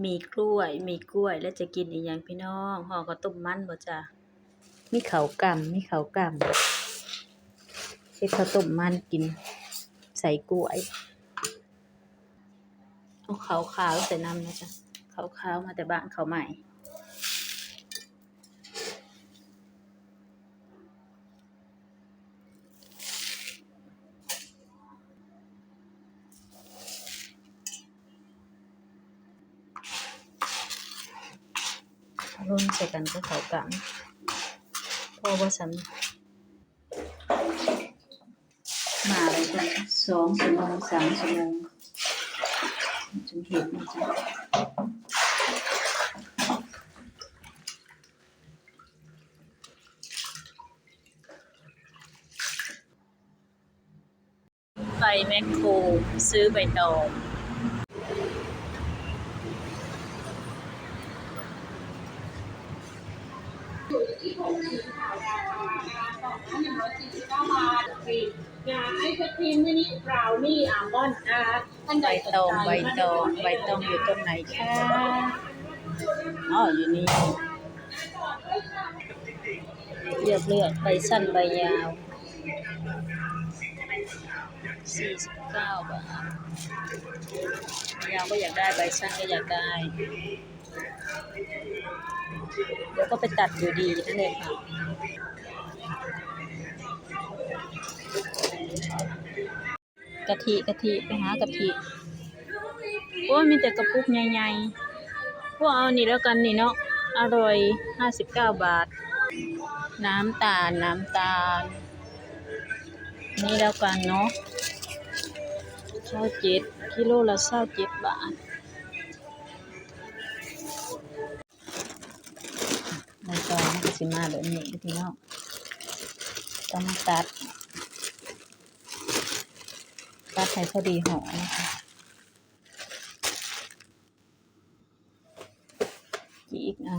มีกล้วย มีกล้วย แล้วจะกินอีหยังพี่น้องห่อข้าวต้มมันบ่จ้ะมีข้าวกล้ำมีข้าวกล้ำเฮ็ดข้าวต้มมันกิน ใส่กล้วยเอาขาวขาวๆใส่น้ำนะจ๊ะขาวขาวๆมาแต่บ้านเขาวใหม่ ร่นใส่กันก็เขากลังเพราะว่าฉันมาเลยจ้ะสองชั่วโมงสามชั่วโมงจึงเห็นนะจ๊ะไปแมคโครซื้อใบตอง งาทนไอศครีมมินิบราวนี่อัลมอนด์นะคะท่านใบใดสนตองใจใบตองใบตองอยู่ตรงไหนคะอ๋ออยู่นี่เลือกเลือกใบสั้นใบยาวสี่สิบเก้าบาทใบยาวก็อยากได้ใบสั้นก็อยากได้ เดี๋ยวก็ไปตัดอยู่ดีนั่นเองค่ะกะทิกะทิไปหากะทิโอ้มีแต่กระปุกใหญ่ๆพวกเอานี่แล้วกันนี่เนาะอร่อยห้าสิบเก้าบาท น้ำตาล น้ำตาล นี่แล้วกันเนาะเช้าเจ็ดกิโลละเช้าเจ็ดบาท สิมาแบบนี้พี่น้องต้องมาตัด ตัดให้พอดีห่อนะคะจีกเอา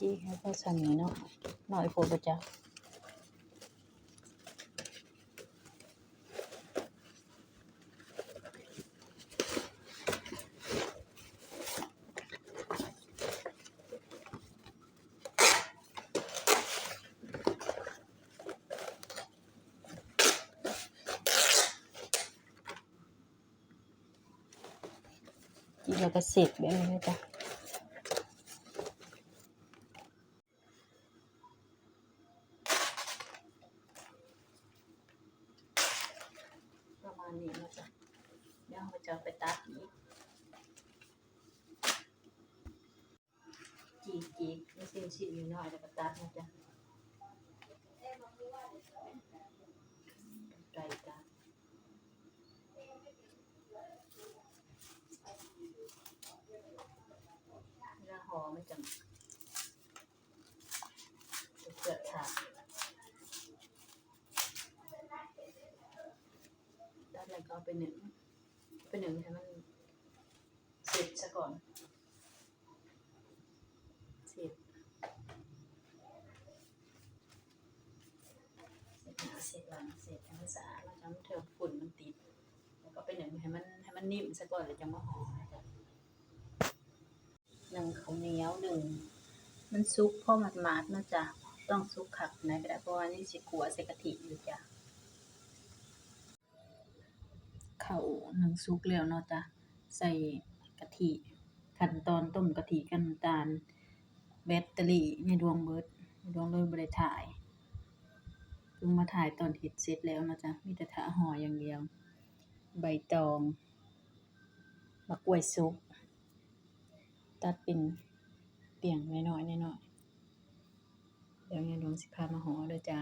จีให้พอสั่นนี้เนาะหน่อยโฟบจ้ะ แล้วก็สร็จแบบนี้เลยจ้ะประมาณนี้นะจ๊ะเดี๋ยวเราจะไปตัดอีกจีกจีกไม่สิ้นชิ้นอยู่น้อยแล้วก็ตัดนะจ๊ะไก่ตัด เว อมันจะจะเกิดฉากด้านในก็เอาไปหนึ่งไปหนึ่งให้มันเสร็จซะก่อนเสร็จเสร็จหนาเสร็จหลังเสร็จให้มันสะอาดแล้วจำเถอะฝุ่นมันติด แล้วก็ไปหนึ่งให้มันให้มันนิ่มซะก่อนแล้วจะมาห่อ หนึ่งข้าวเหนียวหนึ่งมันซุกพ่อหมาดมาดๆนะจ๊ะต้องซุกขักนะก็ได้เพราะว่านี่สิขัวใส่กะทิอยู่จ้ะข้าวหนึ่งซุกแล้วเนาะจ๊ะใส่กะทิขั้นตอนต้มกะทิกันตาลแบตเตอรี่ในดวงเบิดในดวงเลยบ่ได้ถ่ายเพิ่งมาถ่ายตอนเฮ็ดเสร็จแล้วนะจ๊ะมีแต่ถาห่ออย่างเดียว ใบตองมะกล้วยสุก ตัดเป็นเปียงน้อยๆน้อยๆเดี๋ยวยายดวงสิพามาห่อเด้อจ้า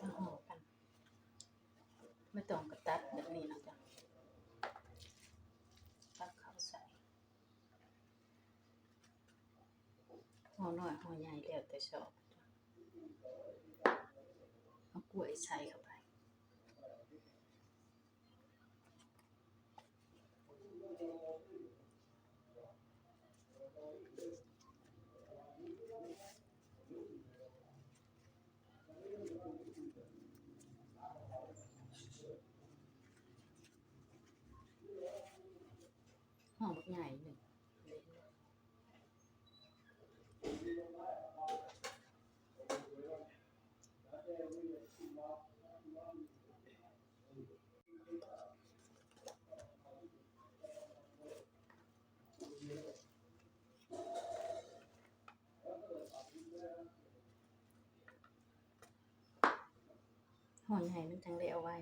มาห่อกันไม่ต้องกระตัดแบบนี้นะจ๊ะตักเข้าใส่ห่อน้อยห่อใหญ่แล้วแต่ชอบเอากล้วยใส่เข้าไป ห่อใหญ่มันจังได้เอาไว้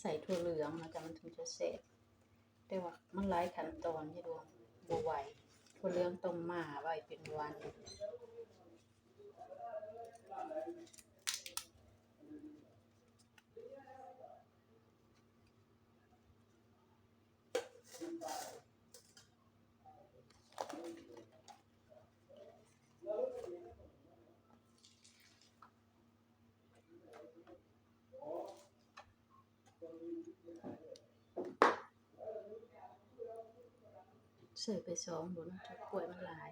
ใส่ถั่วเหลืองนะจ๊ะมันถึงจะเสร็จแต่ว่ามันหลายขั้นตอนที่ดวงบวไหวถั่วเหลืองต้มมาไว้เป็นวัน ใส่ไปสองบนจะกล้วยมันหลาย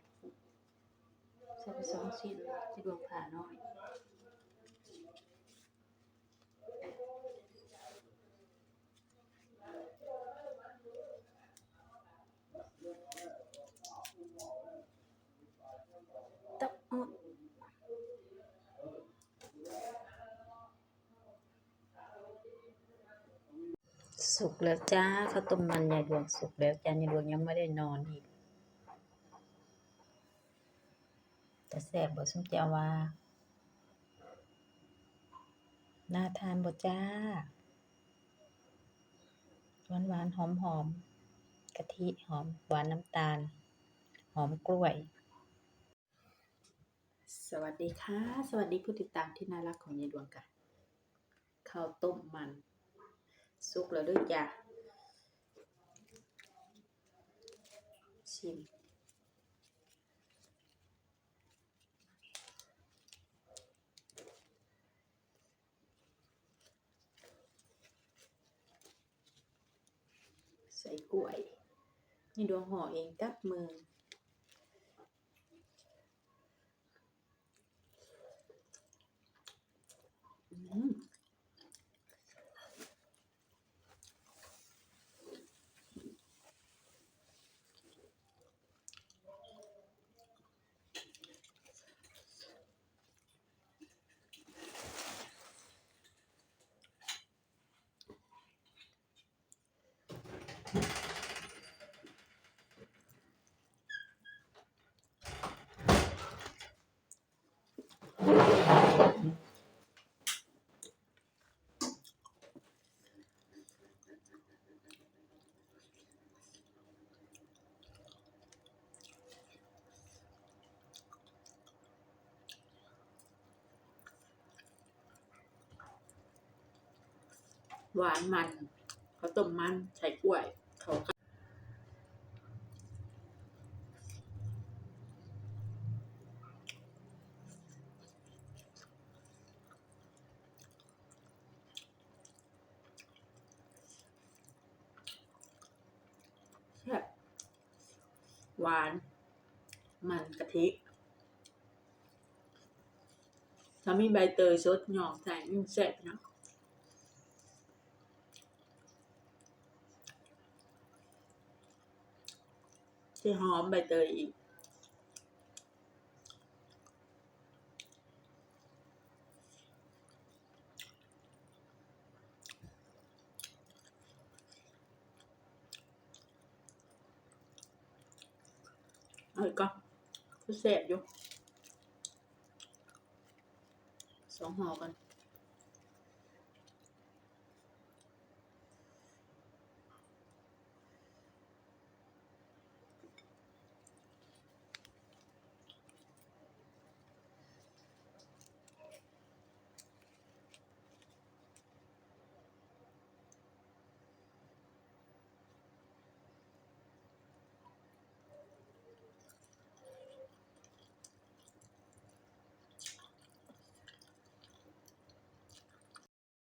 ใส่ไปสองชิ้นที่ดวงผ่าน้อย สุกแล้วจ้าข้าวต้มมันยายดวงสุกแล้วจ้ายายดวงยังไม่ได้นอนอีกแต่แซ่บบ่สมเจ้าว่าน่าทานบ่จ้าหวานหวานหอมหอมกะทิหอมหวานน้ำตาล หอมกล้วย สวัสดีค่ะ สวัสดีผู้ติดตามที่น่ารักของยายดวงค่ะข้าวต้มมัน สุกแล้วเด้วยจ้ะชิมใส่กล้วยนี่ดวงห่อเองกับมืออืม หวานมันข้าวต้มมันใส่กล้วยเขาก็แซ่บหวาน มันกะทิถ้ามีใบเตยสดหยอกใส่ยิ่งแซ่บเนาะ ที่หอมใบเตยอีก เอาอีกก็ก็แสบอยู่ สองหอกัน